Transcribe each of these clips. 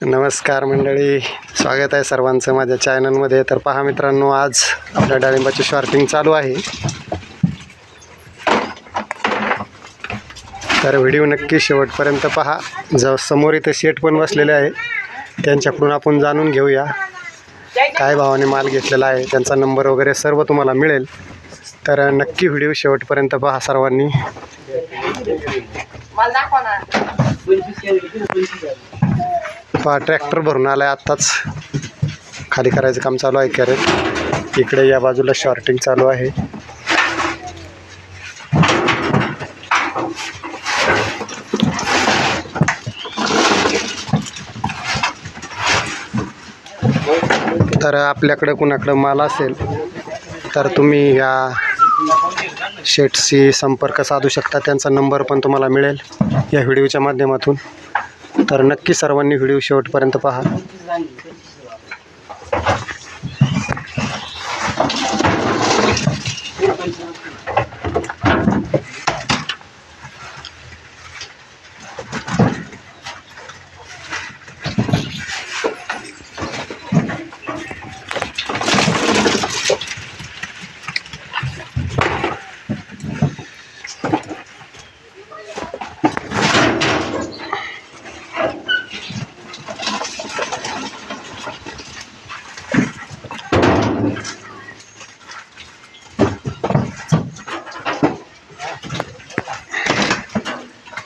नमस्कार मंडळी स्वागत आहे सर्वांचं माझ्या चॅनलमध्ये. तर पहा मित्रांनो आज आपल्या डाळिंबाची शॉर्टिंग चालू आहे. तर व्हिडिओ नक्की शेवटपर्यंत पहा. जवळ समोर इथे शेट पण बसलेले आहे त्यांच्याकडून आपण जाणून घेऊया काय भावाने माल घेतलेला आहे त्यांचा नंबर वगैरे सर्व तुम्हाला मिळेल. तर नक्की व्हिडिओ शेवटपर्यंत पहा सर्वांनी. मला दाखवा पहा ट्रॅक्टर भरून आला आहे आत्ताच. खाली करायचं काम चालू आहे कॅरेट. इकडे या बाजूला शॉर्टिंग चालू आहे. तर आपल्याकडे कुणाकडं माल असेल तर तुम्ही या शेटशी संपर्क साधू शकता. त्यांचा नंबर पण तुम्हाला मिळेल या व्हिडिओच्या माध्यमातून. तर नक्की सर्वांनी व्हिडिओ शेवटपर्यंत पहा.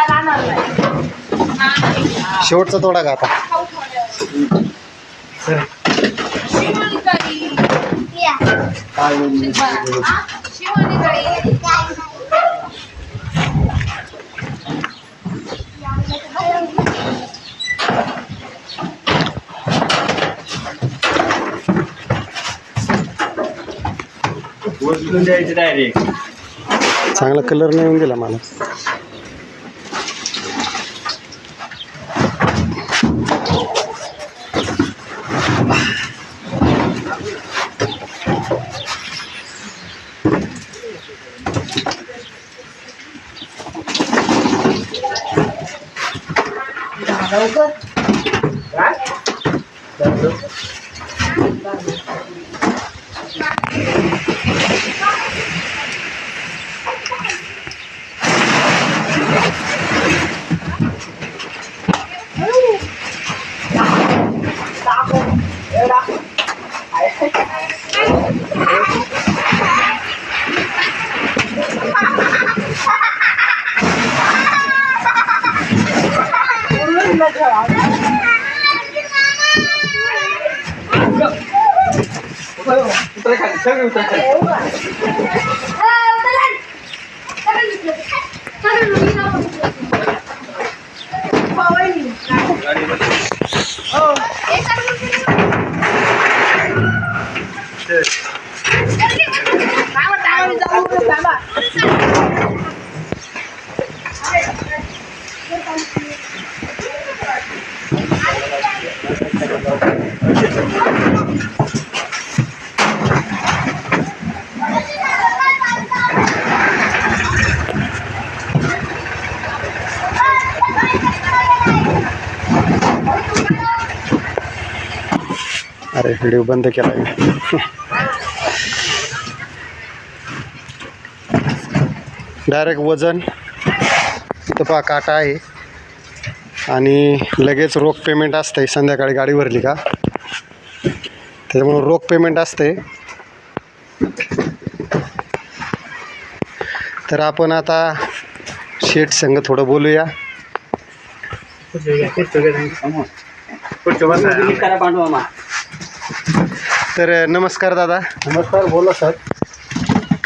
राहणार नाही. शेवटचा तोडा का आता? उचलून द्यायचे डायरेक्ट चांगला कलर नाही येऊन दिला मला. Daugot. Ha? Daugot. Daugot. Tarikan, tarikan, tarikan. Talan! Talan! Talan, lumina ko. Power niyo. Oh. Eh, sabi mo sila. Tama, tama. Tama, tama. Tama. अरे व्हिडिओ बंद केला डायरेक्ट वजन इथं पहा काटा आहे. आणि लगेच रोख पेमेंट असतंय. संध्याकाळी गाडी भरली का? त्याच्यामुळं रोख पेमेंट असते तर आपण आता शेट संग थोडं बोलूया. मामा तर नमस्कार दादा. नमस्कार बोला सर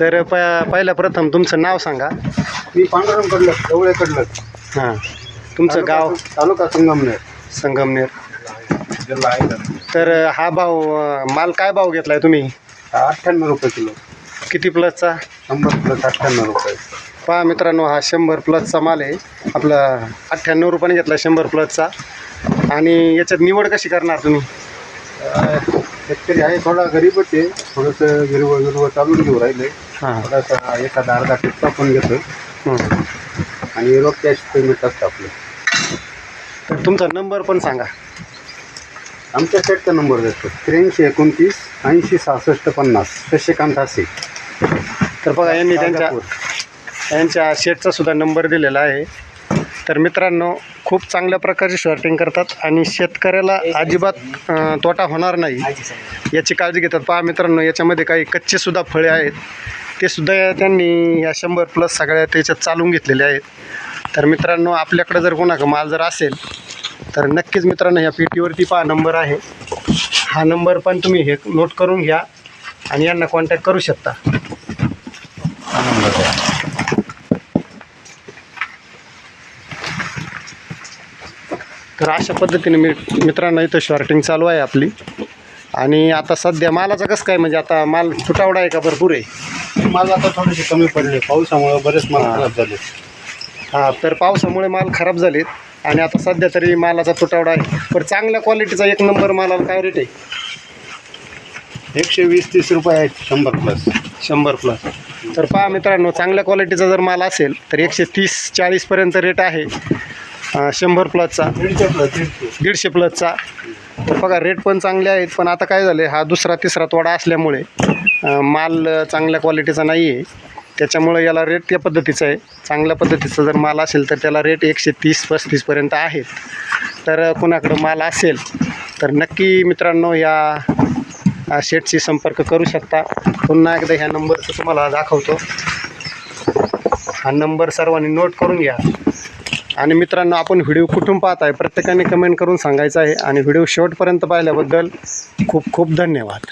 तर प पहिल्या प्रथम तुमचं नाव सांगा. मी पांडुरंग कडलं जवळ कडलं हां. तुमचं गाव? तालुका संगमनेर. संगमनेर. जिल्हा आहे. तर हा भाव अं, माल काय भाव घेतलाय तुम्ही? अठ्ठ्याण्णव रुपये किलो. किती प्लसचा? शंभर प्लस अठ्ठ्याण्णव रुपये. पहा मित्रांनो हा शंभर प्लसचा माल आहे. आपला अठ्ठ्याण्णव रुपयाने घेतला शंभर प्लसचा. आणि याच्यात निवड कशी करणार तुम्ही? शेतकरी आहे थोडा गरीबच आहे. थोडंसं गिरवं गिरवं चालून घेऊ राहिले. हां. थोडासा एखादा अर्धा टिप्पा पण घेतो. हं. आणि रोज कॅश पेमेंट असतं आपलं. तर तुमचा नंबर पण सांगा. आमच्या सेटचा नंबर देतो. त्र्याऐंशी एकोणतीस ऐंशी सहासष्ट पन्नास. शशिकांत हासे. तर बघा यांनी त्यांच्या. यांच्या शेटचा सुद्धा नंबर दिलेला आहे. तर मित्रांनो खूप चांगल्या प्रकारची शॉर्टिंग करतात आणि शेतकऱ्याला अजिबात तोटा होणार नाही. याची काळजी घेतात. पहा मित्रांनो याच्यामध्ये काही कच्चेसुद्धा फळे आहेत. ते सुद्धा त्यांनी या शंभर प्लस सगळ्या त्याच्यात चालून घेतलेले आहेत. तर मित्रांनो आपल्याकडे जर कोणाचा माल जर असेल तर नक्कीच मित्रांनो या पेटीवरती पहा नंबर आहे. हा नंबर पण तुम्ही हे नोट करून घ्या आणि यांना कॉन्टॅक्ट करू शकता हा नंबर द्या. तर अशा पद्धतीने मी मित्रांनो इथं शॉर्टिंग चालू आहे आपली. आणि आता सध्या मालाचं कसं काय म्हणजे आता माल तुटावडा आहे का भरपूर आहे? माझं आता थोडेसे कमी पडले. पावसामुळे बरेच माल खराब झाले हां तर पावसामुळे माल खराब झालेत. आणि आता सध्या तरी मालाचा तुटावडा आहे. पण चांगल्या क्वालिटीचा एक नंबर मालाला काय रेट आहे? एकशे वीस तीस रुपये आहेत शंभर प्लस शंभर प्लस तर पहा मित्रांनो चांगल्या क्वालिटीचा जर माल असेल तर एकशे तीस चाळीसपर्यंत रेट आहे. शंभर प्लसचा. दीडशे प्लस दीडशे. दीडशे प्लसचा. तर बघा रेट पण चांगले आहेत पण आता काय झालं हा दुसरा तिसरा तोडा असल्यामुळे माल चांगल्या क्वालिटीचा नाही आहे त्याच्यामुळे याला रेट त्या पद्धतीचा आहे. चांगल्या पद्धतीचा जर माल असेल तर त्याला रेट एकशे तीस पस्तीसपर्यंत आहेत. तर कुणाकडं माल असेल तर नक्की मित्रांनो या शेटशी संपर्क करू शकता. पुन्हा एकदा ह्या नंबरचं तुम्हाला दाखवतो. हा नंबर सर्वांनी नोट करून घ्या. आणि मित्रांनो आपण व्हिडिओ कुठून पाहत आहे प्रत्येकाने कमेंट करून सांगायचं आहे. आणि व्हिडिओ शेवटपर्यंत पाहिल्याबद्दल खूप खूप धन्यवाद.